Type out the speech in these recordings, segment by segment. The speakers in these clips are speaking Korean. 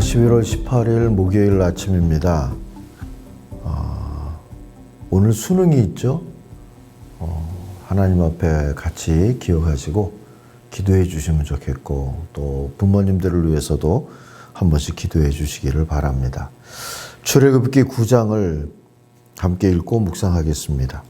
11월 18일 목요일 아침입니다. 아, 오늘 수능이 있죠? 어, 하나님 앞에 같이 기억하시고 기도해 주시면 좋겠고 또 부모님들을 위해서도 한 번씩 기도해 주시기를 바랍니다. 출애굽기 9장을 함께 읽고 묵상하겠습니다.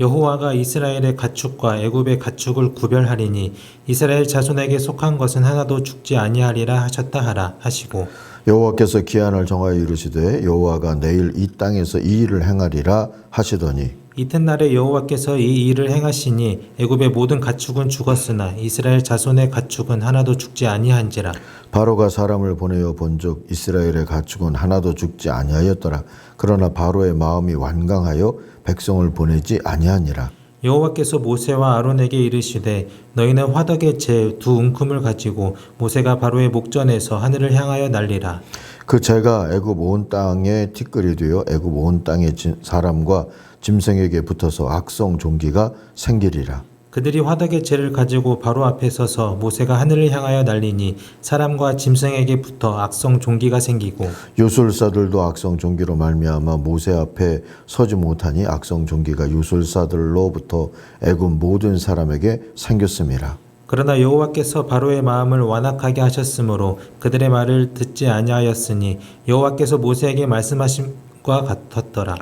여호와가 이스라엘의 가축과 애굽의 가축을 구별하리니 이스라엘 자손에게 속한 것은 하나도 죽지 아니하리라 하셨다 하라 하시고 여호와께서 기한을 정하여 이르시되 여호와가 내일 이 땅에서 이 일을 행하리라 하시더니 이튿날에 여호와께서 이 일을 행하시니 애굽의 모든 가축은 죽었으나 이스라엘 자손의 가축은 하나도 죽지 아니한지라 바로가 사람을 보내어 본즉 이스라엘의 가축은 하나도 죽지 아니하였더라. 그러나 바로의 마음이 완강하여 백성을 보내지 아니하니라. 여호와께서 모세와 아론에게 이르시되 너희는 화덕의 재두 움큼을 가지고 모세가 바로의 목전에서 하늘을 향하여 날리라 그 재가 애굽 온 땅에 티끌이 되어 애굽 온 땅의 진- 사람과 짐승에게 붙어서 악성 종기가 생기리라. 그들이 화덕의 재를 가지고 바로 앞에 서서 모세가 하늘을 향하여 날리니 사람과 짐승에게 붙어 악성 종기가 생기고 유술사들도 악성 종기로 말미암아 모세 앞에 서지 못하니 악성 종기가 유술사들로부터 애굽 모든 사람에게 생겼음이라. 그러나 여호와께서 바로의 마음을 완악하게 하셨으므로 그들의 말을 듣지 아니하였으니 여호와께서 모세에게 말씀하심과 같았더라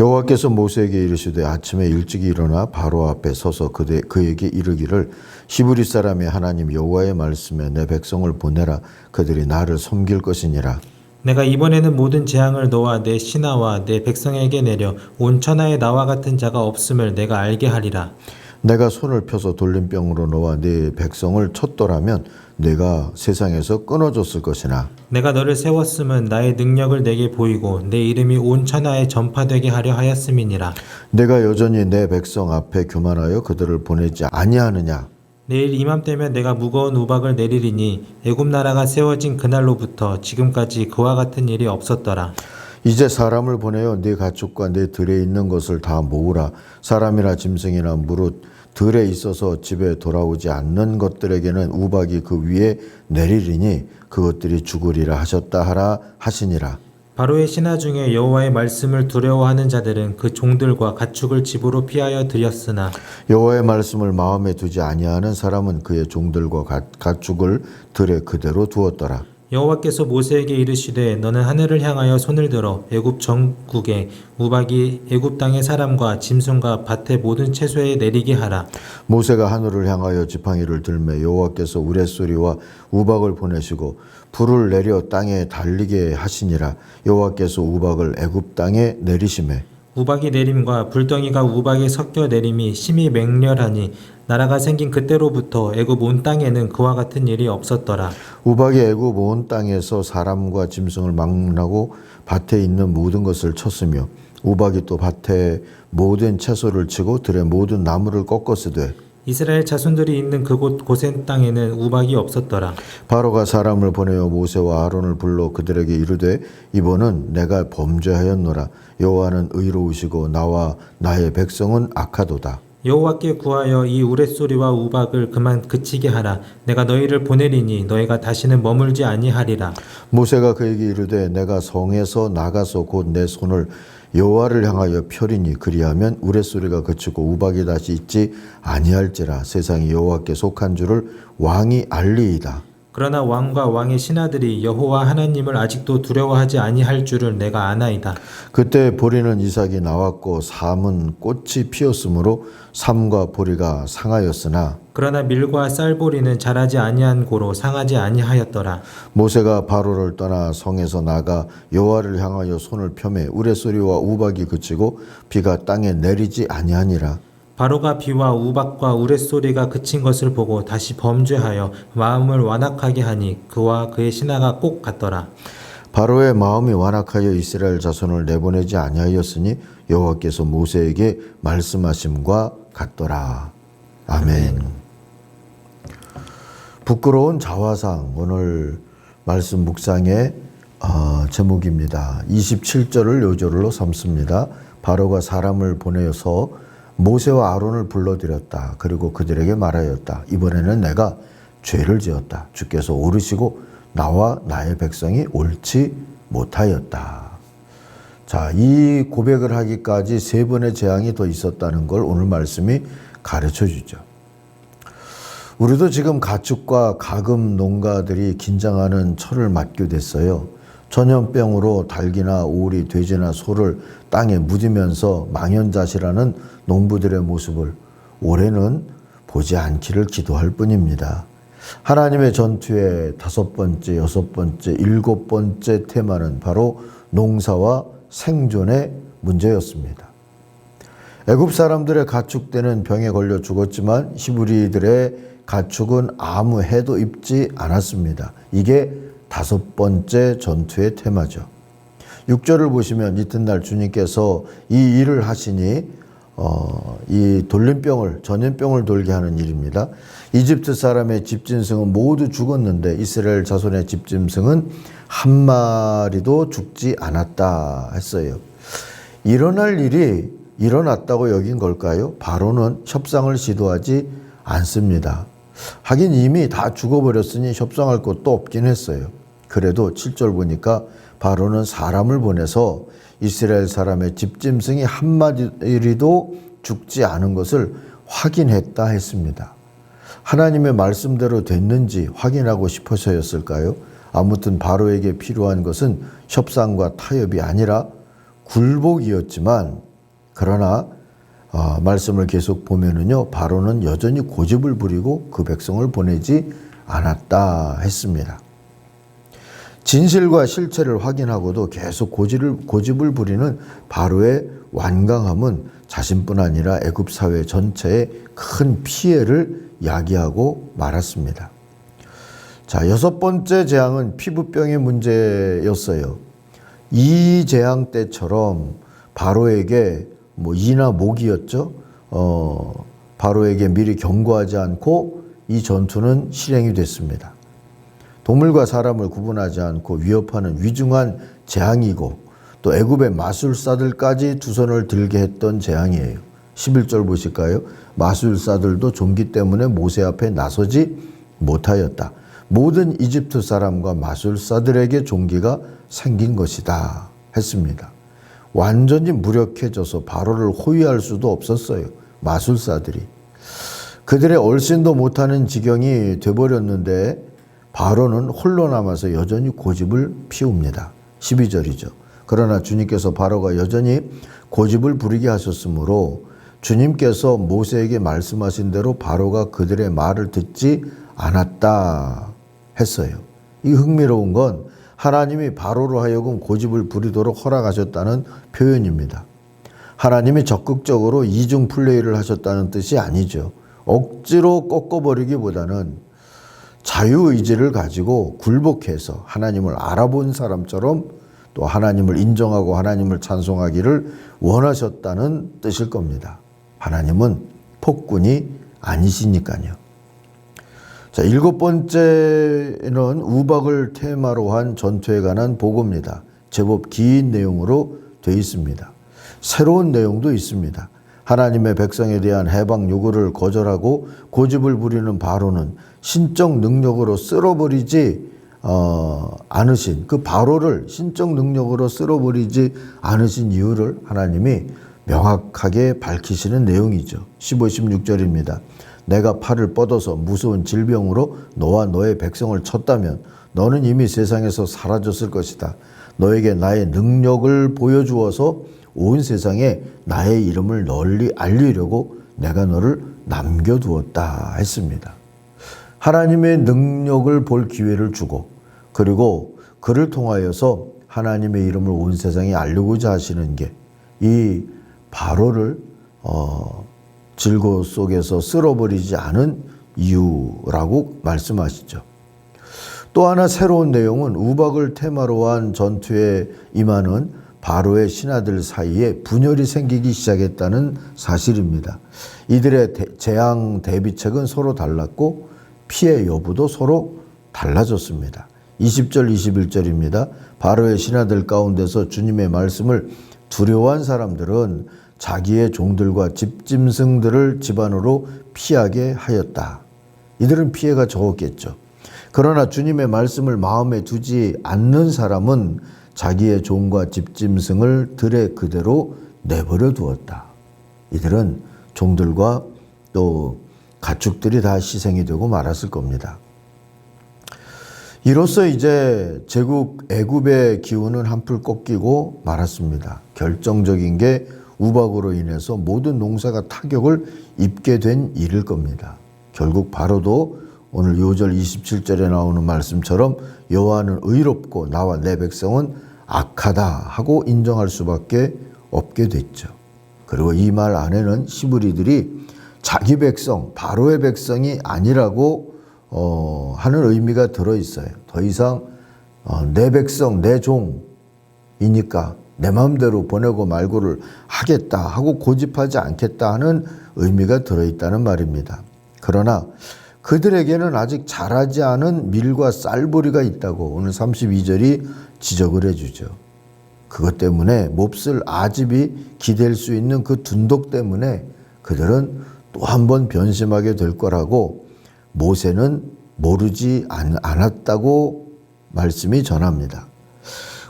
여호와께서 모세에게 이르시되 아침에 일찍 일어나 바로 앞에 서서 그대, 그에게 이르기를 히브리 사람의 하나님 여호와의 말씀에 내 백성을 보내라. 그들이 나를 섬길 것이니라. 내가 이번에는 모든 재앙을 너와 내 신하와 내 백성에게 내려 온 천하에 나와 같은 자가 없음을 내가 알게 하리라. 내가 손을 펴서 돌림병으로 너와 네 백성을 쳤더라면 내가 세상에서 끊어졌을 것이나. 내가 너를 세웠음은 나의 능력을 내게 보이고 내 이름이 온 천하에 전파되게 하려 하였음이니라. 내가 여전히 내 백성 앞에 교만하여 그들을 보내지 아니하느냐? 내일 이맘때면 내가 무거운 우박을 내리리니 애굽 나라가 세워진 그날로부터 지금까지 그와 같은 일이 없었더라. 이제 사람을 보내어 네 가축과 네 들에 있는 것을 다 모으라. 사람이나 짐승이나 무릇 들에 있어서 집에 돌아오지 않는 것들에게는 우박이 그 위에 내리리니 그것들이 죽으리라 하셨다 하라 하시니라. 바로의 신하 중에 여호와의 말씀을 두려워하는 자들은 그 종들과 가축을 집으로 피하여 들였으나 여호와의 말씀을 마음에 두지 아니하는 사람은 그의 종들과 가, 가축을 들에 그대로 두었더라 여호와께서 모세에게 이르시되 너는 하늘을 향하여 손을 들어 애굽 전국에 우박이 애굽 땅의 사람과 짐승과 밭의 모든 채소에 내리게 하라. 모세가 하늘을 향하여 지팡이를 들매 여호와께서 우레소리와 우박을 보내시고 불을 내려 땅에 달리게 하시니라. 여호와께서 우박을 애굽 땅에 내리심에. 우박이 내림과 불덩이가 우박에 섞여 내림이 심히 맹렬하니 나라가 생긴 그때로부터 애굽 온 땅에는 그와 같은 일이 없었더라. 우박이 애굽 온 땅에서 사람과 짐승을 망라고 밭에 있는 모든 것을 쳤으며 우박이 또 밭에 모든 채소를 치고 들의 모든 나무를 꺾었으되 이스라엘 자손들이 있는 그곳 고센 땅에는 우박이 없었더라. 바로가 사람을 보내어 모세와 아론을 불러 그들에게 이르되 이번은 내가 범죄하였노라. 여호와는 의로우시고 나와 나의 백성은 악하도다 여호와께 구하여 이 우레소리와 우박을 그만 그치게 하라. 내가 너희를 보내리니 너희가 다시는 머물지 아니하리라. 모세가 그에게 이르되 내가 성에서 나가서 곧 내 손을 여호와를 향하여 펴리니 그리하면 우레소리가 그치고 우박이 다시 있지 아니할지라. 세상이 여호와께 속한 줄을 왕이 알리이다 그러나 왕과 왕의 신하들이 여호와 하나님을 아직도 두려워하지 아니할 줄을 내가 아나이다. 그때 보리는 이삭이 나왔고 삼은 꽃이 피었으므로 삼과 보리가 상하였으나 그러나 밀과 쌀보리는 자라지 아니한 고로 상하지 아니하였더라. 모세가 바로를 떠나 성에서 나가 여호와를 향하여 손을 펴매 우레소리와 우박이 그치고 비가 땅에 내리지 아니하니라 바로가 비와 우박과 우레소리가 그친 것을 보고 다시 범죄하여 마음을 완악하게 하니 그와 그의 신하가 꼭 같더라 바로의 마음이 완악하여 이스라엘 자손을 내보내지 아니하였으니 여호와께서 모세에게 말씀하심과 같더라. 아멘. 부끄러운 자화상 오늘 말씀 묵상의 어, 제목입니다. 27절을 요절로 삼습니다. 바로가 사람을 보내서 모세와 아론을 불러들였다. 그리고 그들에게 말하였다. 이번에는 내가 죄를 지었다. 주께서 오르시고 나와 나의 백성이 옳지 못하였다. 자, 이 고백을 하기까지 세 번의 재앙이 더 있었다는 걸 오늘 말씀이 가르쳐 주죠. 우리도 지금 가축과 가금 농가들이 긴장하는 철을 맞게 됐어요. 전염병으로 닭이나 오리, 돼지나 소를 땅에 묻으면서 망연자실하는 농부들의 모습을 올해는 보지 않기를 기도할 뿐입니다. 하나님의 전투의 다섯 번째, 여섯 번째, 일곱 번째 테마는 바로 농사와 생존의 문제였습니다. 애굽 사람들의 가축대는 병에 걸려 죽었지만 히브리들의 가축은 아무 해도 입지 않았습니다. 이게 다섯 번째 전투의 테마죠. 6절을 보시면 이튿날 주님께서 이 일을 하시니 어, 이 돌림병을 전염병을 돌게 하는 일입니다. 이집트 사람의 집짐승은 모두 죽었는데 이스라엘 자손의 집짐승은 한 마리도 죽지 않았다 했어요. 일어날 일이 일어났다고 여긴 걸까요? 바로는 협상을 시도하지 않습니다. 하긴 이미 다 죽어버렸으니 협상할 것도 없긴 했어요. 그래도 7절 보니까 바로는 사람을 보내서 이스라엘 사람의 집짐승이 한 마리도 죽지 않은 것을 확인했다 했습니다. 하나님의 말씀대로 됐는지 확인하고 싶어서였을까요? 아무튼 바로에게 필요한 것은 협상과 타협이 아니라 굴복이었지만 그러나 어, 말씀을 계속 보면은요 바로는 여전히 고집을 부리고 그 백성을 보내지 않았다 했습니다. 진실과 실체를 확인하고도 계속 고집을, 고집을 부리는 바로의 완강함은 자신뿐 아니라 애굽 사회 전체에 큰 피해를 야기하고 말았습니다. 자, 여섯 번째 재앙은 피부병의 문제였어요. 이 재앙 때처럼 바로에게 뭐 이나 목이었죠. 어, 바로에게 미리 경고하지 않고 이 전투는 실행이 됐습니다. 동물과 사람을 구분하지 않고 위협하는 위중한 재앙이고 또 애굽의 마술사들까지 두 손을 들게 했던 재앙이에요. 11절 보실까요? 마술사들도 종기 때문에 모세 앞에 나서지 못하였다. 모든 이집트 사람과 마술사들에게 종기가 생긴 것이다 했습니다. 완전히 무력해져서 바로를 호위할 수도 없었어요. 마술사들이. 그들의 얼씬도 못하는 지경이 돼버렸는데 바로는 홀로 남아서 여전히 고집을 피웁니다. 12절이죠. 그러나 주님께서 바로가 여전히 고집을 부리게 하셨으므로 주님께서 모세에게 말씀하신 대로 바로가 그들의 말을 듣지 않았다 했어요. 이 흥미로운 건 하나님이 바로로 하여금 고집을 부리도록 허락하셨다는 표현입니다. 하나님이 적극적으로 이중 플레이를 하셨다는 뜻이 아니죠. 억지로 꺾어버리기보다는 자유의지를 가지고 굴복해서 하나님을 알아본 사람처럼 또 하나님을 인정하고 하나님을 찬송하기를 원하셨다는 뜻일 겁니다. 하나님은 폭군이 아니시니까요. 자, 일곱 번째는 우박을 테마로 한 전투에 관한 보고입니다. 제법 긴 내용으로 되어 있습니다. 새로운 내용도 있습니다. 하나님의 백성에 대한 해방 요구를 거절하고 고집을 부리는 바로는 신적 능력으로 쓸어버리지 어, 않으신 그 바로를 신적 능력으로 쓸어버리지 않으신 이유를 하나님이 명확하게 밝히시는 내용이죠. 15, 16절입니다. 내가 팔을 뻗어서 무서운 질병으로 너와 너의 백성을 쳤다면 너는 이미 세상에서 사라졌을 것이다. 너에게 나의 능력을 보여주어서 온 세상에 나의 이름을 널리 알리려고 내가 너를 남겨두었다 했습니다. 하나님의 능력을 볼 기회를 주고 그리고 그를 통하여서 하나님의 이름을 온 세상에 알리고자 하시는 게 이 바로를 어, 질고 속에서 쓸어버리지 않은 이유라고 말씀하시죠. 또 하나 새로운 내용은 우박을 테마로 한 전투에 임하는 바로의 신하들 사이에 분열이 생기기 시작했다는 사실입니다. 이들의 대- 재앙 대비책은 서로 달랐고 피해 여부도 서로 달라졌습니다. 20절 21절입니다. 바로의 신하들 가운데서 주님의 말씀을 두려워한 사람들은 자기의 종들과 집짐승들을 집안으로 피하게 하였다. 이들은 피해가 적었겠죠. 그러나 주님의 말씀을 마음에 두지 않는 사람은 자기의 종과 집짐승을 들에 그대로 내버려 두었다. 이들은 종들과 또 가축들이 다 희생이 되고 말았을 겁니다. 이로써 이제 제국 애굽의 기운은 한풀 꺾이고 말았습니다. 결정적인 게 우박으로 인해서 모든 농사가 타격을 입게 된 일일 겁니다. 결국 바로도 오늘 요절 27절에 나오는 말씀처럼 여호와는 의롭고 나와 내 백성은 악하다 하고 인정할 수밖에 없게 됐죠. 그리고 이 말 안에는 시브리들이 자기 백성, 바로의 백성이 아니라고 어, 하는 의미가 들어 있어요. 더 이상 어, 내 백성, 내 종이니까 내 마음대로 보내고 말고를 하겠다 하고 고집하지 않겠다 하는 의미가 들어 있다는 말입니다. 그러나 그들에게는 아직 자라지 않은 밀과 쌀보리가 있다고 오늘 32절이 지적을 해주죠. 그것 때문에 몹쓸 아집이 기댈 수 있는 그 둔독 때문에 그들은 또 한 번 변심하게 될 거라고 모세는 모르지 않- 않았다고 말씀이 전합니다.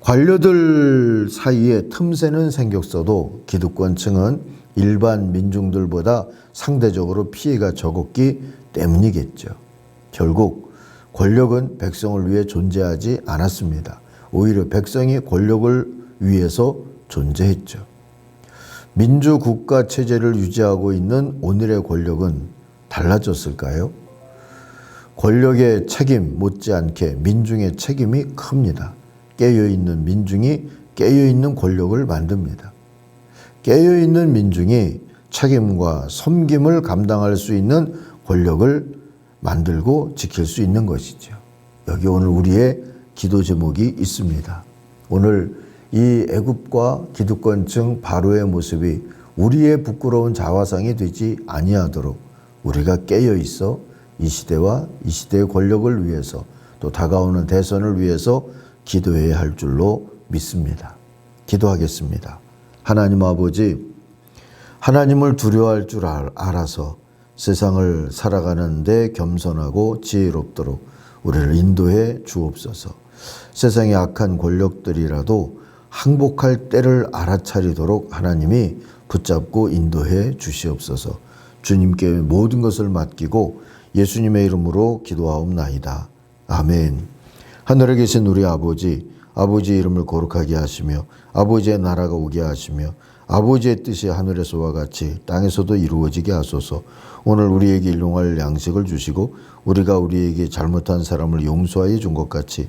관료들 사이에 틈새는 생겼어도 기득권층은 일반 민중들보다 상대적으로 피해가 적었기 때문이겠죠. 결국 권력은 백성을 위해 존재하지 않았습니다. 오히려 백성이 권력을 위해서 존재했죠. 민주국가 체제를 유지하고 있는 오늘의 권력은 달라졌을까요? 권력의 책임 못지않게 민중의 책임이 큽니다. 깨어있는 민중이 깨어있는 권력을 만듭니다. 깨어있는 민중이 책임과 섬김을 감당할 수 있는 권력을 만들고 지킬 수 있는 것이죠. 여기 오늘 우리의 기도 제목이 있습니다. 오늘 이 애굽과 기득권층 바로의 모습이 우리의 부끄러운 자화상이 되지 아니하도록 우리가 깨어 있어 이 시대와 이 시대의 권력을 위해서 또 다가오는 대선을 위해서 기도해야 할 줄로 믿습니다. 기도하겠습니다. 하나님 아버지, 하나님을 두려워할 줄 알- 알아서 세상을 살아가는데 겸손하고 지혜롭도록 우리를 인도해 주옵소서. 세상의 악한 권력들이라도 항복할 때를 알아차리도록 하나님이 붙잡고 인도해 주시옵소서. 주님께 모든 것을 맡기고 예수님의 이름으로 기도하옵나이다. 아멘. 하늘에 계신 우리 아버지, 아버지의 이름을 거룩하게 하시며 아버지의 나라가 오게 하시며 아버지의 뜻이 하늘에서와 같이 땅에서도 이루어지게 하소서. 오늘 우리에게 일용할 양식을 주시고 우리가 우리에게 잘못한 사람을 용서하여 준 것 같이